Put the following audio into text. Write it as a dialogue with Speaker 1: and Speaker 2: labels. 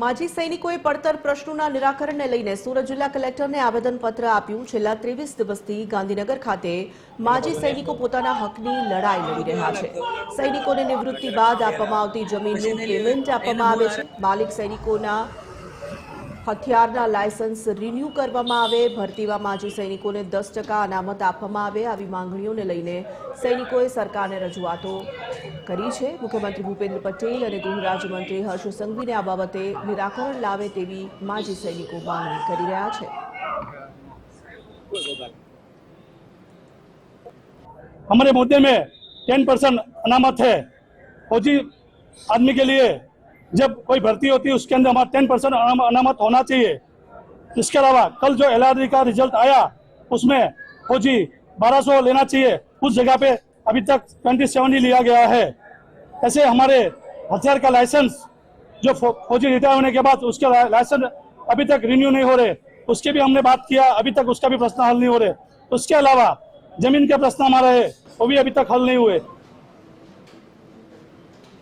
Speaker 1: માજી સૈનિકોએ પડતર પ્રશ્નોના નિરાકરણને લઈને સુરત જિલ્લા કલેક્ટરને આવેદનપત્ર આપ્યું. છેલ્લા ત્રેવીસ દિવસથી ગાંધીનગર ખાતે માજી સૈનિકો પોતાના હકની લડાઈ લડી રહ્યા છે. સૈનિકોને નિવૃત્તિ બાદ આપવામાં આવતી જમીનનું પેમેન્ટ આપવામાં આવે છે. માલિક સૈનિકોના હથિયારના લાયસન્સ રિન્યૂ કરવામાં આવે ભરતીમાં માજી સૈનિકોને દસ ટકા અનામત આપવામાં આવે આવી માંગણીઓને લઈને સૈનિકોએ સરકારને રજૂઆતો કરી છે મુખ્યમંત્રી ભૂપેન્દ્ર પટેલ અને ગૃહ રાજ્યમંત્રી હર્ષ સંઘવીને આ બાબતે નિરાકરણ લાવે તેવી માજી સૈનિકો માંગણી કરી રહ્યા છે
Speaker 2: हमारे मुद्दे में टेन परसेंट अनामत है फौजी आदमी के लिए जब कोई भर्ती होती है, उसके अंदर हमारा टेन परसेंट अनामत होना चाहिए। इसके अलावा, कल जो एल का रिज़ल्ट आया, उसमें फौजी बारह सौ लेना चाहिए। उस जगह पे अभी तक ट्वेंटी सेवन ही लिया गया है। ऐसे हमारे हथियार का लाइसेंस जो फौजी रिटायर होने के बाद उसके लाइसेंस अभी तक रिन्यू नहीं हो रहे। उसकी भी हमने बात किया, अभी तक उसका भी प्रश्न हल नहीं हो रहे। उसके अलावा ज़मीन के प्रश्न हमारा है, वो भी अभी तक हल नहीं हुए।